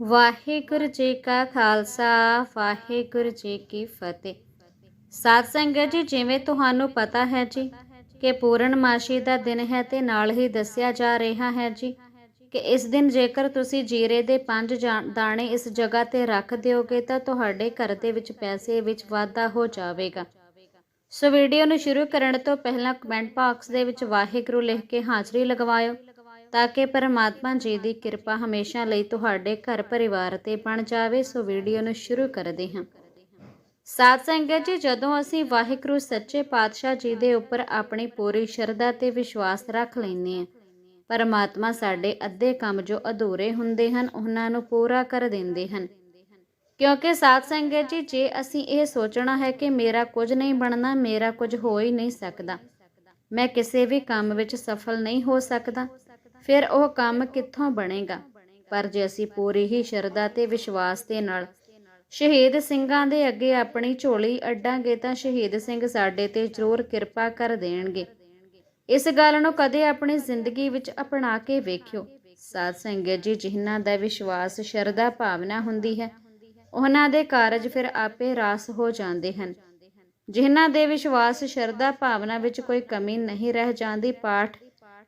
ਵਾਹਿਗੁਰੂ ਜੀ ਕਾ ਖਾਲਸਾ, ਵਾਹਿਗੁਰੂ ਜੀ ਕੀ ਫਤਿਹ। ਸਾਧ ਸੰਗਤ ਜੀ, ਜਿਵੇਂ ਤੁਹਾਨੂੰ ਪਤਾ ਹੈ ਜੀ ਕਿ ਪੂਰਨਮਾਸ਼ੀ ਦਾ ਦਿਨ ਹੈ ਤੇ ਨਾਲ ਹੀ ਦੱਸਿਆ ਜਾ ਰਿਹਾ ਹੈ ਜੀ ਕਿ ਇਸ ਦਿਨ ਜੇਕਰ ਤੁਸੀਂ ਜੀਰੇ ਦੇ ਪੰਜ ਦਾਣੇ ਇਸ ਜਗ੍ਹਾ ਤੇ ਰੱਖ ਦਿਓਗੇ ਤਾਂ ਤੁਹਾਡੇ ਘਰ ਦੇ ਵਿੱਚ ਪੈਸੇ ਵਿੱਚ ਵਾਧਾ ਹੋ ਜਾਵੇਗਾ। ਸੋ ਵੀਡੀਓ ਨੂੰ ਸ਼ੁਰੂ ਕਰਨ ਤੋਂ ਪਹਿਲਾਂ ਕਮੈਂਟ ਬਾਕਸ ਦੇ ਵਿੱਚ ਵਾਹਿਗੁਰੂ ਲਿਖ ਕੇ ਹਾਜ਼ਰੀ ਲਗਵਾਇਓ। ਤਾਂ ਕਿ ਪਰਮਾਤਮਾ ਜੀ ਦੀ ਕਿਰਪਾ ਹਮੇਸ਼ਾ ਲਈ ਤੁਹਾਡੇ ਘਰ ਪਰਿਵਾਰ ਤੇ ਬਣ ਜਾਵੇ, ਸੋ ਵੀਡੀਓ ਨੂੰ ਸ਼ੁਰੂ ਕਰਦੇ ਹਾਂ। ਸਾਧ ਸੰਗਤ ਜੀ, ਜਦੋਂ ਅਸੀਂ ਵਾਹਿਗੁਰੂ ਸੱਚੇ ਪਾਤਸ਼ਾਹ ਜੀ ਦੇ ਉੱਪਰ ਆਪਣੀ ਪੂਰੀ ਸ਼ਰਧਾ ਤੇ ਵਿਸ਼ਵਾਸ ਰੱਖ ਲੈਂਦੇ ਹਾਂ, ਪਰਮਾਤਮਾ ਸਾਡੇ ਅੱਧੇ ਕੰਮ ਜੋ ਅਧੂਰੇ ਹੁੰਦੇ ਹਨ, ਉਹਨਾਂ ਨੂੰ ਪੂਰਾ ਕਰ ਦਿੰਦੇ ਹਨ। ਕਿਉਂਕਿ ਸਾਧ ਸੰਗਤ ਜੀ, ਜੇ ਅਸੀਂ ਇਹ ਸੋਚਣਾ ਹੈ ਕਿ ਮੇਰਾ ਕੁਝ ਨਹੀਂ ਬਣਨਾ, ਮੇਰਾ ਕੁਝ ਹੋ ਹੀ ਨਹੀਂ ਸਕਦਾ, ਮੈਂ ਕਿਸੇ ਵੀ ਕੰਮ ਵਿੱਚ ਸਫਲ ਨਹੀਂ ਹੋ ਸਕਦਾ ਫਿਰ ਉਹ ਕੰਮ ਕਿੱਥੋਂ ਬਣੇਗਾ? ਪਰ ਜੇ ਅਸੀਂ ਪੂਰੀ ਹੀ ਸ਼ਰਧਾ ਤੇ ਵਿਸ਼ਵਾਸ ਦੇ ਨਾਲ ਸ਼ਹੀਦ ਸਿੰਘਾਂ ਦੇ ਅੱਗੇ ਆਪਣੀ ਝੋਲੀ ਅੱਡਾਂਗੇ ਤਾਂ ਸ਼ਹੀਦ ਸਿੰਘ ਸਾਡੇ ਤੇ ਜ਼ਰੂਰ ਕਿਰਪਾ ਕਰ ਦੇਣਗੇ। ਇਸ ਗੱਲ ਨੂੰ ਕਦੇ ਆਪਣੀ ਜ਼ਿੰਦਗੀ ਵਿੱਚ ਅਪਣਾ ਕੇ ਵੇਖਿਓ। ਸਾਧ ਸੰਗਤ ਜੀ, ਜਿਨ੍ਹਾਂ ਦਾ ਵਿਸ਼ਵਾਸ, ਸ਼ਰਧਾ, ਭਾਵਨਾ ਹੁੰਦੀ ਹੈ, ਉਹਨਾਂ ਦੇ ਕਾਰਜ ਫਿਰ ਆਪੇ ਰਾਸ ਹੋ ਜਾਂਦੇ ਹਨ। ਜਿਨ੍ਹਾਂ ਦੇ ਵਿਸ਼ਵਾਸ, ਸ਼ਰਧਾ, ਭਾਵਨਾ ਵਿੱਚ ਕੋਈ ਕਮੀ ਨਹੀਂ ਰਹਿ ਜਾਂਦੀ, ਪਾਠ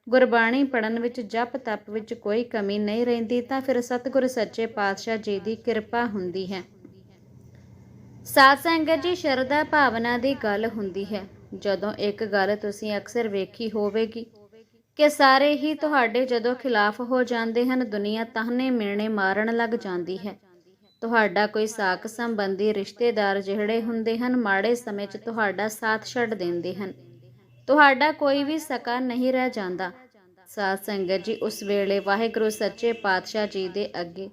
ਗੁਰਬਾਣੀ ਪੜਨ ਵਿੱਚ, ਜਪ ਤਪ ਵਿੱਚ ਕੋਈ ਕਮੀ ਨਹੀਂ ਰਹਿੰਦੀ, ਤਾਂ ਫਿਰ ਸਤਿਗੁਰ ਸੱਚੇ ਪਾਤਸ਼ਾਹ ਜੀ ਦੀ ਕਿਰਪਾ ਹੁੰਦੀ ਹੈ। ਸਾਧ ਸੰਗਤ ਜੀ, ਸ਼ਰਧਾ ਭਾਵਨਾ ਦੀ ਗੱਲ ਹੁੰਦੀ ਹੈ। ਜਦੋਂ ਇੱਕ ਗੱਲ ਤੁਸੀਂ ਅਕਸਰ ਵੇਖੀ ਹੋਵੇਗੀ ਕਿ ਸਾਰੇ ਹੀ ਤੁਹਾਡੇ ਜਦੋਂ ਖਿਲਾਫ ਹੋ ਜਾਂਦੇ ਹਨ, ਦੁਨੀਆ ਤਾਹਨੇ ਮਿਹਣੇ ਮਾਰਨ ਲੱਗ ਜਾਂਦੀ ਹੈ। ਤੁਹਾਡਾ ਕੋਈ ਸਾਕ ਸੰਬੰਧੀ ਰਿਸ਼ਤੇਦਾਰ ਜਿਹੜੇ ਹੁੰਦੇ ਹਨ, ਮਾੜੇ ਸਮੇਂ 'ਚ ਤੁਹਾਡਾ ਸਾਥ ਛੱਡ ਦਿੰਦੇ ਹਨ। ਤੁਹਾਡਾ ਕੋਈ ਵੀ ਸਕਾ ਨਹੀਂ ਰਹਿ ਜਾਂਦਾ। ਸਾਧ ਸੰਗਤ ਜੀ, ਉਸ ਵੇਲੇ ਵਾਹਿਗੁਰੂ ਸੱਚੇ ਪਾਤਸ਼ਾਹ ਜੀ ਦੇ ਅੱਗੇ,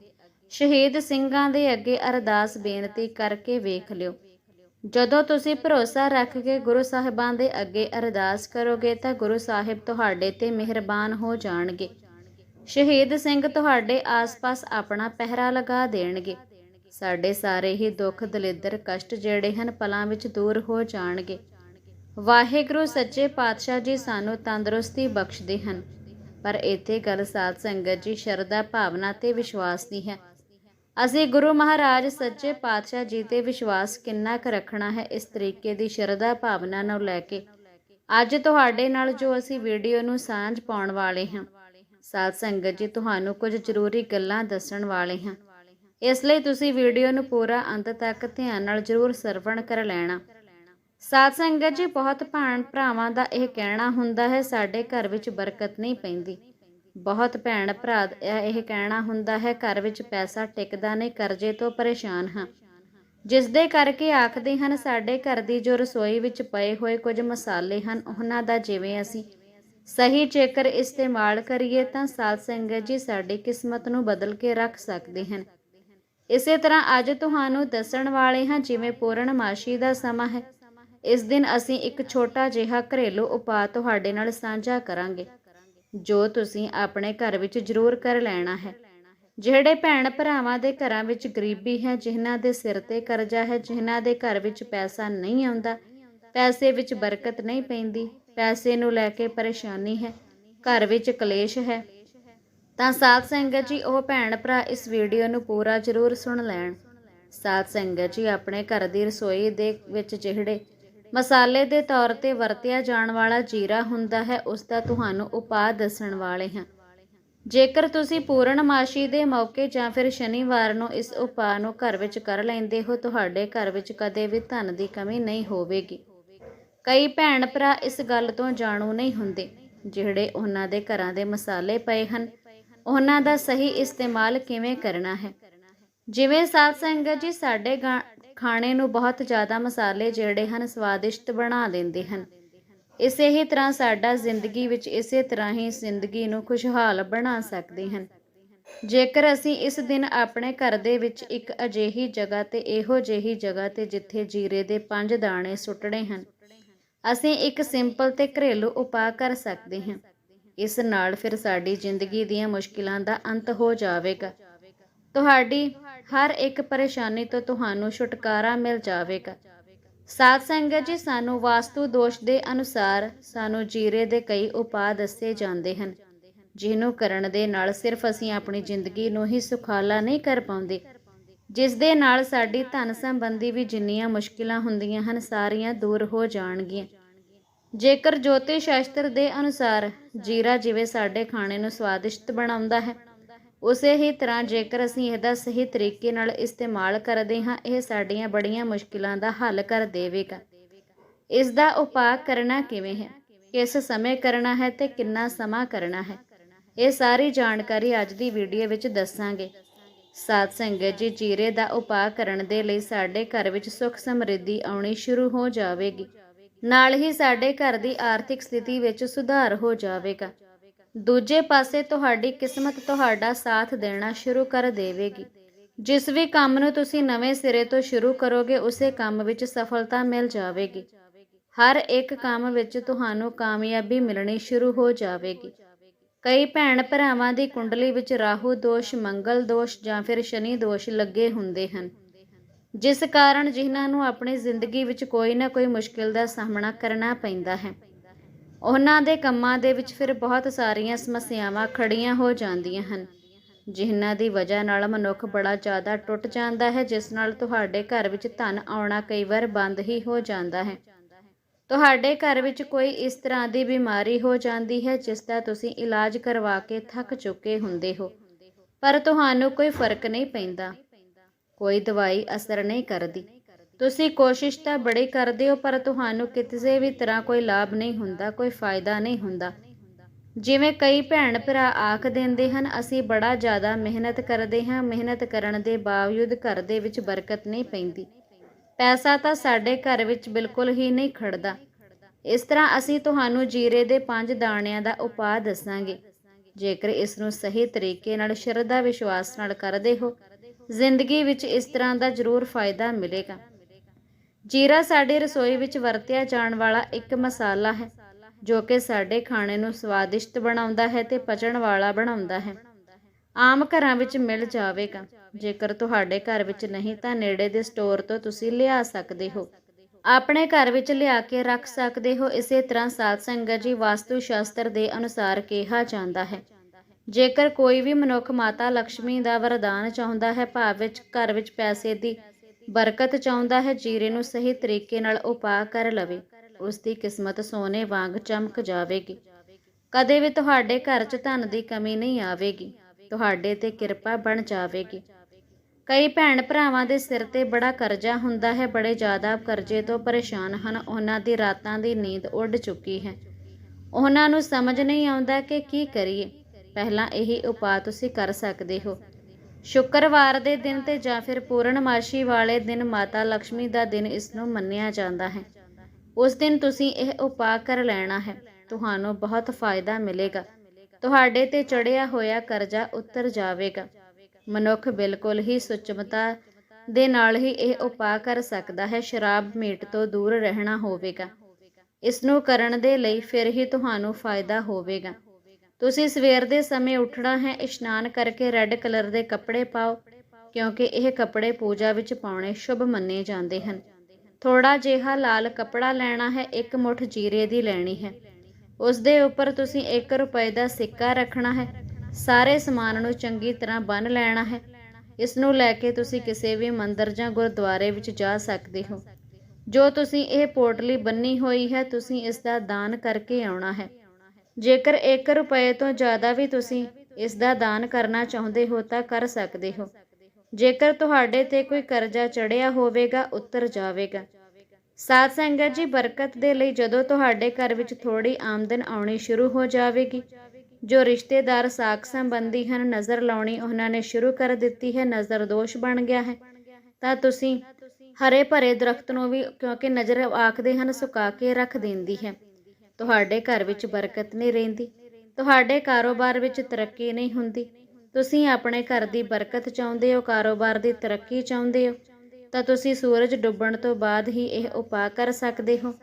ਸ਼ਹੀਦ ਸਿੰਘਾਂ ਦੇ ਅੱਗੇ ਅਰਦਾਸ ਬੇਨਤੀ ਕਰਕੇ ਵੇਖ ਲਿਓ। ਜਦੋਂ ਤੁਸੀਂ ਭਰੋਸਾ ਰੱਖ ਕੇ ਗੁਰੂ ਸਾਹਿਬਾਂ ਦੇ ਅੱਗੇ ਅਰਦਾਸ ਕਰੋਗੇ, ਤਾਂ ਗੁਰੂ ਸਾਹਿਬ ਤੁਹਾਡੇ ਤੇ ਮਿਹਰਬਾਨ ਹੋ ਜਾਣਗੇ। ਸ਼ਹੀਦ ਸਿੰਘ ਤੁਹਾਡੇ ਆਸ-ਪਾਸ ਆਪਣਾ ਪਹਿਰਾ ਲਗਾ ਦੇਣਗੇ। ਸਾਡੇ ਸਾਰੇ ਹੀ ਦੁੱਖ ਦਲਿੱਦਰ ਕਸ਼ਟ ਜਿਹੜੇ ਹਨ, ਪਲਾਂ ਵਿੱਚ ਦੂਰ ਹੋ ਜਾਣਗੇ। ਵਾਹਿਗੁਰੂ ਸੱਚੇ ਪਾਤਸ਼ਾਹ ਜੀ ਸਾਨੂੰ ਤੰਦਰੁਸਤੀ ਬਖਸ਼ਦੇ ਹਨ। ਪਰ ਇੱਥੇ ਗੱਲ ਸਾਧ ਸੰਗਤ ਜੀ ਸ਼ਰਧਾ ਭਾਵਨਾ ਤੇ ਵਿਸ਼ਵਾਸ ਦੀ ਹੈ। ਅਸੀਂ ਗੁਰੂ ਮਹਾਰਾਜ ਸੱਚੇ ਪਾਤਸ਼ਾਹ ਜੀ ਤੇ ਵਿਸ਼ਵਾਸ ਕਿੰਨਾ ਕੁ ਰੱਖਣਾ ਹੈ, ਇਸ ਤਰੀਕੇ ਦੀ ਸ਼ਰਧਾ ਭਾਵਨਾ ਨੂੰ ਲੈ ਕੇ ਅੱਜ ਤੁਹਾਡੇ ਨਾਲ ਜੋ ਅਸੀਂ ਵੀਡੀਓ ਨੂੰ ਸਾਂਝ ਪਾਉਣ ਵਾਲੇ ਹਾਂ, ਸਾਧ ਸੰਗਤ ਜੀ ਤੁਹਾਨੂੰ ਕੁਝ ਜ਼ਰੂਰੀ ਗੱਲਾਂ ਦੱਸਣ ਵਾਲੇ ਹਾਂ। ਇਸ ਲਈ ਤੁਸੀਂ ਵੀਡੀਓ ਨੂੰ ਪੂਰਾ ਅੰਤ ਤੱਕ ਧਿਆਨ ਨਾਲ ਜ਼ਰੂਰ ਸਰਵਣ ਕਰ ਲੈਣਾ। ਸਾਧ ਸੰਗਤ ਜੀ, ਬਹੁਤ ਭੈਣ ਭਰਾਵਾਂ ਦਾ ਇਹ ਕਹਿਣਾ ਹੁੰਦਾ ਹੈ, ਸਾਡੇ ਘਰ ਵਿੱਚ ਬਰਕਤ ਨਹੀਂ ਪੈਂਦੀ। ਬਹੁਤ ਭੈਣ ਭਰਾ ਇਹ ਕਹਿਣਾ ਹੁੰਦਾ ਹੈ, ਘਰ ਵਿੱਚ ਪੈਸਾ ਟਿਕਦਾ ਨਹੀਂ, ਕਰਜ਼ੇ ਤੋਂ ਪਰੇਸ਼ਾਨ ਹਾਂ। ਜਿਸ ਦੇ ਕਰਕੇ ਆਖਦੇ ਹਨ, ਸਾਡੇ ਘਰ ਦੀ ਜੋ ਰਸੋਈ ਵਿੱਚ ਪਏ ਹੋਏ ਕੁਝ ਮਸਾਲੇ ਹਨ, ਉਹਨਾਂ ਦਾ ਜਿਵੇਂ ਅਸੀਂ ਸਹੀ ਜੇਕਰ ਇਸਤੇਮਾਲ ਕਰੀਏ, ਤਾਂ ਸਾਧ ਸੰਗਤ ਜੀ, ਸਾਡੀ ਕਿਸਮਤ ਨੂੰ ਬਦਲ ਕੇ ਰੱਖ ਸਕਦੇ ਹਨ। ਇਸੇ ਤਰ੍ਹਾਂ ਅੱਜ ਤੁਹਾਨੂੰ ਦੱਸਣ ਵਾਲੇ ਹਾਂ, ਜਿਵੇਂ ਪੂਰਨਮਾਸ਼ੀ ਦਾ ਸਮਾਂ ਹੈ ਇਸ ਦਿਨ ਅਸੀਂ ਇੱਕ ਛੋਟਾ ਜਿਹਾ ਘਰੇਲੂ ਉਪਾਅ ਤੁਹਾਡੇ ਨਾਲ ਸਾਂਝਾ ਕਰਾਂਗੇ, ਜੋ ਤੁਸੀਂ ਆਪਣੇ ਘਰ ਵਿੱਚ ਜ਼ਰੂਰ ਕਰ ਲੈਣਾ ਹੈ। ਜਿਹੜੇ ਭੈਣ ਭਰਾਵਾਂ ਦੇ ਘਰਾਂ ਵਿੱਚ ਗਰੀਬੀ ਹੈ, ਜਿਨ੍ਹਾਂ ਦੇ ਸਿਰ ਤੇ ਕਰਜ਼ਾ ਹੈ, ਜਿਨ੍ਹਾਂ ਦੇ ਘਰ ਵਿੱਚ ਪੈਸਾ ਨਹੀਂ ਆਉਂਦਾ, ਪੈਸੇ ਵਿੱਚ ਬਰਕਤ ਨਹੀਂ ਪੈਂਦੀ, ਪੈਸੇ ਨੂੰ ਲੈ ਕੇ ਪਰੇਸ਼ਾਨੀ ਹੈ, ਘਰ ਵਿੱਚ ਕਲੇਸ਼ ਹੈ। ਤਾਂ ਸਾਧ ਸੰਗਤ ਜੀ, ਉਹ ਭੈਣ ਭਰਾ ਇਸ ਵੀਡੀਓ ਨੂੰ ਪੂਰਾ ਜ਼ਰੂਰ ਸੁਣ ਲੈਣ। ਸਾਧ ਸੰਗਤ ਜੀ, ਆਪਣੇ ਘਰ ਦੀ ਰਸੋਈ ਦੇ ਵਿੱਚ ਜਿਹੜੇ ਮਸਾਲੇ ਦੇ ਤੌਰ ਤੇ ਵਰਤਿਆ ਜਾਣ ਵਾਲਾ ਜੀਰਾ ਹੁੰਦਾ ਹੈ, ਉਸ ਦਾ ਤੁਹਾਨੂੰ ਉਪਾਅ ਦੱਸਣ ਵਾਲੇ ਹਾਂ। ਜੇਕਰ ਤੁਸੀਂ ਪੂਰਨਮਾਸ਼ੀ ਦੇ ਮੌਕੇ ਜਾਂ ਫਿਰ ਸ਼ਨੀਵਾਰ ਨੂੰ ਇਸ ਉਪਾਅ ਨੂੰ ਘਰ ਵਿੱਚ ਕਰ ਲੈਂਦੇ ਹੋ, ਤੁਹਾਡੇ ਘਰ ਵਿੱਚ ਕਦੇ ਵੀ ਧਨ ਦੀ ਕਮੀ ਨਹੀਂ ਹੋਵੇਗੀ। ਕਈ ਭੈਣ ਭਰਾ ਇਸ ਗੱਲ ਤੋਂ ਜਾਣੂ ਨਹੀਂ ਹੁੰਦੇ, ਜਿਹੜੇ ਉਹਨਾਂ ਦੇ ਘਰਾਂ ਦੇ ਮਸਾਲੇ ਪਏ ਹਨ। ਉਹਨਾਂ ਦਾ ਸਹੀ ਇਸਤੇਮਾਲ ਕਿਵੇਂ ਕਰਨਾ ਹੈ? ਜਿਵੇਂ ਸਾਧ ਸੰਗਤ ਜੀ, ਸਾਡੇ ਗਾ- ਖਾਣੇ ਨੂੰ ਬਹੁਤ ਜ਼ਿਆਦਾ ਮਸਾਲੇ ਜਿਹੜੇ ਹਨ, ਸਵਾਦਿਸ਼ਟ ਬਣਾ ਦਿੰਦੇ ਹਨ। ਇਸੇ ਹੀ ਤਰ੍ਹਾਂ ਸਾਡਾ ਜ਼ਿੰਦਗੀ ਵਿੱਚ ਇਸੇ ਤਰ੍ਹਾਂ ਹੀ ਜ਼ਿੰਦਗੀ ਨੂੰ ਖੁਸ਼ਹਾਲ ਬਣਾ ਸਕਦੇ ਹਨ। ਜੇਕਰ ਅਸੀਂ ਇਸ ਦਿਨ ਆਪਣੇ ਘਰ ਦੇ ਵਿੱਚ ਇੱਕ ਅਜਿਹੀ ਜਗ੍ਹਾ ਤੇ, ਇਹੋ ਜਿਹੀ ਜਗ੍ਹਾ ਤੇ ਜਿੱਥੇ ਜੀਰੇ ਦੇ ਪੰਜ ਦਾਣੇ ਸੁੱਟਣੇ ਹਨ, ਅਸੀਂ ਇੱਕ ਸਿੰਪਲ ਤੇ ਘਰੇਲੂ ਉਪਾਅ ਕਰ ਸਕਦੇ ਹਾਂ। ਇਸ ਨਾਲ ਫਿਰ ਸਾਡੀ ਜ਼ਿੰਦਗੀ ਦੀਆਂ ਮੁਸ਼ਕਿਲਾਂ ਦਾ ਅੰਤ ਹੋ ਜਾਵੇਗਾ। ਤੁਹਾਡੀ ਹਰ ਇੱਕ ਪਰੇਸ਼ਾਨੀ ਤੋਂ ਤੁਹਾਨੂੰ ਛੁਟਕਾਰਾ ਮਿਲ ਜਾਵੇਗਾ। ਸਾਧ ਸੰਗਤ ਜੀ, ਸਾਨੂੰ ਵਾਸਤੂ ਦੋਸ਼ ਦੇ ਅਨੁਸਾਰ ਸਾਨੂੰ ਜੀਰੇ ਦੇ ਕਈ ਉਪਾਅ ਦੱਸੇ ਜਾਂਦੇ ਹਨ, ਜਿਹਨੂੰ ਕਰਨ ਦੇ ਨਾਲ ਸਿਰਫ ਅਸੀਂ ਆਪਣੀ ਜ਼ਿੰਦਗੀ ਨੂੰ ਹੀ ਸੁਖਾਲਾ ਨਹੀਂ ਕਰ ਪਾਉਂਦੇ। ਜਿਸ ਦੇ ਨਾਲ ਸਾਡੀ ਧਨ ਸੰਬੰਧੀ ਵੀ ਜਿੰਨੀਆਂ ਮੁਸ਼ਕਿਲਾਂ ਹੁੰਦੀਆਂ ਹਨ, ਸਾਰੀਆਂ ਦੂਰ ਹੋ ਜਾਣਗੀਆਂ। ਜੇਕਰ ਜੋਤਿਸ਼ ਸ਼ਾਸਤਰ ਦੇ ਅਨੁਸਾਰ ਜੀਰਾ ਜਿਵੇਂ ਸਾਡੇ ਖਾਣੇ ਨੂੰ ਸਵਾਦਿਸ਼ਟ ਬਣਾਉਂਦਾ ਹੈ ਉਸੇ ਹੀ ਤਰ੍ਹਾਂ ਜੇਕਰ ਅਸੀਂ ਇਹਦਾ ਸਹੀ ਤਰੀਕੇ ਨਾਲ ਇਸਤੇਮਾਲ ਕਰਦੇ ਹਾਂ, ਇਹ ਸਾਡੀਆਂ ਬੜੀਆਂ ਮੁਸ਼ਕਿਲਾਂ ਦਾ ਹੱਲ ਕਰ ਦੇਵੇਗਾ। ਇਸ ਦਾ ਉਪਾਅ ਕਰਨਾ ਕਿਵੇਂ ਹੈ? ਕਿਸ ਸਮੇਂ ਕਰਨਾ ਹੈ ਤੇ ਕਿੰਨਾ ਸਮਾਂ ਕਰਨਾ ਹੈ? ਇਹ ਸਾਰੀ ਜਾਣਕਾਰੀ ਅੱਜ ਦੀ ਵੀਡੀਓ ਵਿੱਚ ਦੱਸਾਂਗੇ। ਸਾਧ ਸੰਗਤ ਜੀ, ਜੀਰੇ ਦਾ ਉਪਾਅ ਕਰਨ ਦੇ ਲਈ ਸਾਡੇ ਘਰ ਵਿੱਚ ਸੁੱਖ ਸਮਰਿੱਧੀ ਆਉਣੀ ਸ਼ੁਰੂ ਹੋ ਜਾਵੇਗੀ। ਨਾਲ ਹੀ ਸਾਡੇ ਘਰ ਦੀ ਆਰਥਿਕ ਸਥਿਤੀ ਵਿੱਚ ਸੁਧਾਰ ਹੋ ਜਾਵੇਗਾ। ਦੂਜੇ ਪਾਸੇ ਤੁਹਾਡੀ ਕਿਸਮਤ ਤੁਹਾਡਾ ਸਾਥ ਦੇਣਾ ਸ਼ੁਰੂ ਕਰ ਦੇਵੇਗੀ। ਜਿਸ ਵੀ ਕੰਮ ਨੂੰ ਤੁਸੀਂ ਨਵੇਂ ਸਿਰੇ ਤੋਂ ਸ਼ੁਰੂ ਕਰੋਗੇ, ਉਸੇ ਕੰਮ ਵਿੱਚ ਸਫਲਤਾ ਮਿਲ ਜਾਵੇਗੀ। ਹਰ ਇੱਕ ਕੰਮ ਵਿੱਚ ਤੁਹਾਨੂੰ ਕਾਮਯਾਬੀ ਮਿਲਣੀ ਸ਼ੁਰੂ ਹੋ ਜਾਵੇਗੀ। ਕਈ ਭੈਣ ਭਰਾਵਾਂ ਦੀ ਕੁੰਡਲੀ ਵਿੱਚ ਰਾਹੂ ਦੋਸ਼, ਮੰਗਲ ਦੋਸ਼ ਜਾਂ ਫਿਰ ਸ਼ਨੀ ਦੋਸ਼ ਲੱਗੇ ਹੁੰਦੇ ਹਨ। ਜਿਸ ਕਾਰਨ ਜਿਨ੍ਹਾਂ ਨੂੰ ਆਪਣੀ ਜ਼ਿੰਦਗੀ ਵਿੱਚ ਕੋਈ ਨਾ ਕੋਈ ਮੁਸ਼ਕਿਲ ਦਾ ਸਾਹਮਣਾ ਕਰਨਾ ਪੈਂਦਾ ਹੈ। ਉਹਨਾਂ ਦੇ ਕੰਮਾਂ ਦੇ ਵਿੱਚ ਫਿਰ ਬਹੁਤ ਸਾਰੀਆਂ ਸਮੱਸਿਆਵਾਂ ਖੜੀਆਂ ਹੋ ਜਾਂਦੀਆਂ ਹਨ, ਜਿਨ੍ਹਾਂ ਦੀ ਵਜ੍ਹਾ ਨਾਲ ਮਨੁੱਖ ਬੜਾ ਜ਼ਿਆਦਾ ਟੁੱਟ ਜਾਂਦਾ ਹੈ, ਜਿਸ ਨਾਲ ਤੁਹਾਡੇ ਘਰ ਵਿੱਚ ਧਨ ਆਉਣਾ ਕਈ ਵਾਰ ਬੰਦ ਹੀ ਹੋ ਜਾਂਦਾ ਹੈ। ਤੁਹਾਡੇ ਘਰ ਵਿੱਚ ਕੋਈ ਇਸ ਤਰ੍ਹਾਂ ਦੀ ਬਿਮਾਰੀ ਹੋ ਜਾਂਦੀ ਹੈ, ਜਿਸ ਦਾ ਤੁਸੀਂ ਇਲਾਜ ਕਰਵਾ ਕੇ ਥੱਕ ਚੁੱਕੇ ਹੁੰਦੇ ਹੋ, ਪਰ ਤੁਹਾਨੂੰ ਕੋਈ ਫ਼ਰਕ ਨਹੀਂ ਪੈਂਦਾ, ਕੋਈ ਦਵਾਈ ਅਸਰ ਨਹੀਂ ਕਰਦੀ। ਤੁਸੀਂ ਕੋਸ਼ਿਸ਼ ਤਾਂ ਬੜੀ ਕਰਦੇ ਹੋ, ਪਰ ਤੁਹਾਨੂੰ ਕਿਸੇ ਵੀ ਤਰ੍ਹਾਂ ਕੋਈ ਲਾਭ ਨਹੀਂ ਹੁੰਦਾ, ਕੋਈ ਫਾਇਦਾ ਨਹੀਂ ਹੁੰਦਾ। ਜਿਵੇਂ ਕਈ ਭੈਣ ਭਰਾ ਆਖ ਦਿੰਦੇ ਹਨ, ਅਸੀਂ ਬੜਾ ਜ਼ਿਆਦਾ ਮਿਹਨਤ ਕਰਦੇ ਹਾਂ, ਮਿਹਨਤ ਕਰਨ ਦੇ ਬਾਵਜੂਦ ਘਰ ਦੇ ਵਿੱਚ ਬਰਕਤ ਨਹੀਂ ਪੈਂਦੀ। ਪੈਸਾ ਤਾਂ ਸਾਡੇ ਘਰ ਵਿੱਚ ਬਿਲਕੁਲ ਹੀ ਨਹੀਂ ਖੜਦਾ। ਇਸ ਤਰ੍ਹਾਂ ਅਸੀਂ ਤੁਹਾਨੂੰ ਜੀਰੇ ਦੇ ਪੰਜ ਦਾਣਿਆਂ ਦਾ ਉਪਾਅ ਦੱਸਾਂਗੇ। ਜੇਕਰ ਇਸ ਨੂੰ ਸਹੀ ਤਰੀਕੇ ਨਾਲ, ਸ਼ਰਧਾ, ਵਿਸ਼ਵਾਸ ਨਾਲ ਕਰਦੇ ਹੋ, ਜ਼ਿੰਦਗੀ ਵਿੱਚ ਇਸ ਤਰ੍ਹਾਂ ਦਾ ਜ਼ਰੂਰ ਫਾਇਦਾ ਮਿਲੇਗਾ। ਜੀਰਾ ਸਾਡੀ ਰਸੋਈ ਵਿੱਚ ਵਰਤਿਆ ਜਾਣ ਵਾਲਾ ਇੱਕ ਮਸਾਲਾ ਹੈ, ਜੋ ਕਿ ਸਾਡੇ ਖਾਣੇ ਨੂੰ ਸਵਾਦਿਸ਼ਟ ਬਣਾਉਂਦਾ ਹੈ ਤੇ ਪਚਣ ਵਾਲਾ ਬਣਾਉਂਦਾ ਹੈ। ਆਮ ਘਰਾਂ ਵਿੱਚ ਮਿਲ ਜਾਵੇਗਾ। ਜੇਕਰ ਤੁਹਾਡੇ ਘਰ ਵਿੱਚ ਨਹੀਂ ਤਾਂ ਨੇੜੇ ਦੇ ਸਟੋਰ ਤੋਂ ਤੁਸੀਂ ਲਿਆ ਸਕਦੇ ਹੋ। ਆਪਣੇ ਘਰ ਵਿੱਚ ਲਿਆ ਕੇ ਰੱਖ ਸਕਦੇ ਹੋ। ਇਸੇ ਤਰ੍ਹਾਂ ਸਾਧ ਸੰਗਤ ਜੀ ਵਾਸਤੂ ਸ਼ਾਸਤਰ ਦੇ ਅਨੁਸਾਰ ਕਿਹਾ ਜਾਂਦਾ ਹੈ। ਜੇਕਰ ਕੋਈ ਵੀ ਮਨੁੱਖ ਮਾਤਾ ਲక్ష్ਮੀ ਦਾ ਵਰਦਾਨ ਚਾਹੁੰਦਾ ਹੈ, ਭਾਵ ਵਿੱਚ ਘਰ ਵਿੱਚ ਪੈਸੇ ਦੀ ਬਰਕਤ ਚਾਹੁੰਦਾ ਹੈ, ਜੀਰੇ ਨੂੰ ਸਹੀ ਤਰੀਕੇ ਨਾਲ ਉਪਾਅ ਕਰ ਲਵੇ। ਉਸ ਦੀ ਕਿਸਮਤ ਸੋਨੇ ਵਾਂਗ ਚਮਕ ਜਾਵੇਗੀ। ਕਦੇ ਵੀ ਤੁਹਾਡੇ ਘਰ 'ਚ ਧਨ ਦੀ ਕਮੀ ਨਹੀਂ ਆਵੇਗੀ। ਤੁਹਾਡੇ ਤੇ ਕਿਰਪਾ ਬਣ ਜਾਵੇਗੀ। ਕਈ ਭੈਣ ਭਰਾਵਾਂ ਦੇ ਸਿਰ ਤੇ ਬੜਾ ਕਰਜ਼ਾ ਹੁੰਦਾ ਹੈ, ਬੜੇ ਜ਼ਿਆਦਾ ਕਰਜ਼ੇ ਤੋਂ ਪਰੇਸ਼ਾਨ ਹਨ। ਉਹਨਾਂ ਦੀ ਰਾਤਾਂ ਦੀ ਨੀਂਦ ਉੱਡ ਚੁੱਕੀ ਹੈ। ਉਹਨਾਂ ਨੂੰ ਸਮਝ ਨਹੀਂ ਆਉਂਦਾ ਕਿ ਕੀ ਕਰੀਏ। ਪਹਿਲਾਂ ਇਹੀ ਉਪਾਅ ਤੁਸੀਂ ਕਰ ਸਕਦੇ ਹੋ। ਸ਼ੁੱਕਰਵਾਰ ਦੇ ਦਿਨ ਤੇ ਜਾਂ ਫਿਰ ਪੂਰਨਮਾਸ਼ੀ ਵਾਲੇ ਦਿਨ ਮਾਤਾ ਲక్ష్ਮੀ ਦਾ ਦਿਨ ਇਸ ਨੂੰ ਮੰਨਿਆ ਜਾਂਦਾ ਹੈ। ਉਸ ਦਿਨ ਤੁਸੀਂ ਇਹ ਉਪਾਅ ਕਰ ਲੈਣਾ ਹੈ। ਤੁਹਾਨੂੰ ਬਹੁਤ ਫਾਇਦਾ ਮਿਲੇਗਾ। ਤੁਹਾਡੇ ਤੇ ਚੜਿਆ ਹੋਇਆ ਕਰਜ਼ਾ ਉਤਰ ਜਾਵੇਗਾ। ਮਨੁੱਖ ਬਿਲਕੁਲ ਹੀ ਸੁਚਮਤਾ ਦੇ ਨਾਲ ਹੀ ਇਹ ਉਪਾਅ ਕਰ ਸਕਦਾ ਹੈ। ਸ਼ਰਾਬ ਮੀਟ ਤੋਂ ਦੂਰ ਰਹਿਣਾ ਹੋਵੇਗਾ। ਇਸ ਨੂੰ ਕਰਨ ਦੇ ਲਈ ਫਿਰ ਹੀ ਤੁਹਾਨੂੰ ਫਾਇਦਾ ਹੋਵੇਗਾ। ਤੁਸੀਂ ਸਵੇਰ ਦੇ ਸਮੇਂ ਉੱਠਣਾ ਹੈ, ਇਸ਼ਨਾਨ ਕਰਕੇ ਰੈੱਡ ਕਲਰ ਦੇ ਕੱਪੜੇ ਪਾਓ, ਕਿਉਂਕਿ ਇਹ ਕੱਪੜੇ ਪੂਜਾ ਵਿੱਚ ਪਾਉਣੇ ਸ਼ੁਭ ਮੰਨੇ ਜਾਂਦੇ ਹਨ। ਥੋੜਾ ਜਿਹਾ ਲਾਲ ਕੱਪੜਾ ਲੈਣਾ ਹੈ, ਇੱਕ ਮੁਠ ਜੀਰੇ ਦੀ ਲੈਣੀ ਹੈ। ਉਸ ਦੇ ਉੱਪਰ ਤੁਸੀਂ 1 ਰੁਪਏ ਦਾ ਸਿੱਕਾ ਰੱਖਣਾ ਹੈ, ਸਾਰੇ ਸਮਾਨ ਨੂੰ ਚੰਗੀ ਤਰ੍ਹਾਂ ਬੰਨ ਲੈਣਾ ਹੈ। ਇਸ ਨੂੰ ਲੈ ਕੇ ਤੁਸੀਂ ਕਿਸੇ ਵੀ ਮੰਦਰ ਜਾਂ ਗੁਰਦੁਆਰੇ ਵਿੱਚ ਜਾ ਸਕਦੇ ਹੋ। ਜੋ ਤੁਸੀਂ ਇਹ ਪੋਟਲੀ ਬੰਨੀ ਹੋਈ ਹੈ, ਤੁਸੀਂ ਇਸ ਦਾ ਦਾਨ ਕਰਕੇ ਆਉਣਾ ਹੈ। ਜੇਕਰ 1 ਰੁਪਏ ਤੋਂ ਜ਼ਿਆਦਾ ਵੀ ਤੁਸੀਂ ਇਸ ਦਾ ਦਾਨ ਕਰਨਾ ਚਾਹੁੰਦੇ ਹੋ ਤਾਂ ਕਰ ਸਕਦੇ ਹੋ। ਜੇਕਰ ਤੁਹਾਡੇ ਤੇ ਕੋਈ ਕਰਜ਼ਾ ਚੜਿਆ ਹੋਵੇਗਾ, ਉਤਰ ਜਾਵੇਗਾ। ਸਾਧ ਸੰਗਤ ਜੀ, ਬਰਕਤ ਦੇ ਲਈ ਜਦੋਂ ਤੁਹਾਡੇ ਘਰ ਵਿੱਚ ਥੋੜੀ ਆਮਦਨ ਆਉਣੀ ਸ਼ੁਰੂ ਹੋ ਜਾਵੇਗੀ, ਜੋ ਰਿਸ਼ਤੇਦਾਰ ਸਾਖ ਸੰਬੰਧੀ ਹਨ, ਨਜ਼ਰ ਲਾਉਣੀ ਉਹਨਾਂ ਨੇ ਸ਼ੁਰੂ ਕਰ ਦਿੱਤੀ ਹੈ, ਨਜ਼ਰ ਦੋਸ਼ ਬਣ ਗਿਆ ਹੈ, ਤਾਂ ਤੁਸੀਂ ਹਰੇ ਭਰੇ ਦਰਖਤ ਨੂੰ ਵੀ ਕਿਉਂਕਿ ਨਜ਼ਰ ਆਖਦੇ ਹਨ, ਸੁਕਾ ਕੇ ਰੱਖ ਦਿੰਦੀ ਹੈ। ਤੁਹਾਡੇ ਘਰ ਵਿੱਚ ਬਰਕਤ ਨਹੀਂ ਰਹਿੰਦੀ। ਤੁਹਾਡੇ ਕਾਰੋਬਾਰ ਵਿੱਚ ਤਰੱਕੀ ਨਹੀਂ ਹੁੰਦੀ। ਤੁਸੀਂ ਆਪਣੇ ਘਰ ਦੀ ਬਰਕਤ ਚਾਹੁੰਦੇ ਹੋ, ਕਾਰੋਬਾਰ ਦੀ ਤਰੱਕੀ ਚਾਹੁੰਦੇ ਹੋ। ਤਾਂ ਤੁਸੀਂ ਸੂਰਜ ਡੁੱਬਣ ਤੋਂ ਬਾਅਦ ਹੀ ਇਹ ਉਪਾਅ ਕਰ ਸਕਦੇ ਹੋ।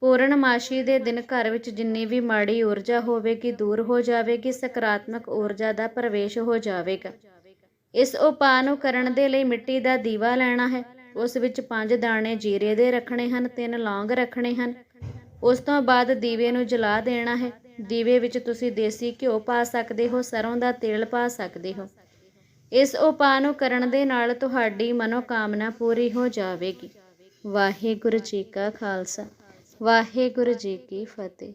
ਪੂਰਨਮਾਸ਼ੀ ਦੇ ਦਿਨ ਘਰ ਵਿੱਚ ਜਿੰਨੀ ਵੀ ਮਾੜੀ ਊਰਜਾ ਹੋਵੇਗੀ, ਦੂਰ ਹੋ ਜਾਵੇਗੀ, ਸਕਾਰਾਤਮਕ ਊਰਜਾ ਦਾ ਪ੍ਰਵੇਸ਼ ਹੋ ਜਾਵੇਗਾ। ਇਸ ਉਪਾਅ ਨੂੰ ਕਰਨ ਦੇ ਲਈ ਮਿੱਟੀ ਦਾ ਦੀਵਾ ਲੈਣਾ ਹੈ। ਉਸ ਵਿੱਚ ਪੰਜ ਦਾਣੇ ਜੀਰੇ ਦੇ ਰੱਖਣੇ ਹਨ, ਤਿੰਨ ਲੌਂਗ ਰੱਖਣੇ ਹਨ। ਉਸ ਤੋਂ ਬਾਅਦ ਦੀਵੇ ਨੂੰ ਜਲਾ ਦੇਣਾ ਹੈ। ਦੀਵੇ ਵਿੱਚ ਤੁਸੀਂ ਦੇਸੀ ਘਿਓ ਪਾ ਸਕਦੇ ਹੋ ਸਰੋਂ ਦਾ ਤੇਲ ਪਾ ਸਕਦੇ ਹੋ। ਇਸ ਉਪਾਅ ਨੂੰ ਕਰਨ ਦੇ ਨਾਲ ਤੁਹਾਡੀ ਮਨੋਕਾਮਨਾ ਪੂਰੀ ਹੋ ਜਾਵੇਗੀ। ਵਾਹਿਗੁਰੂ ਜੀ ਕਾ ਖਾਲਸਾ। ਵਾਹਿਗੁਰੂ ਜੀ ਕੀ ਫਤਿਹ।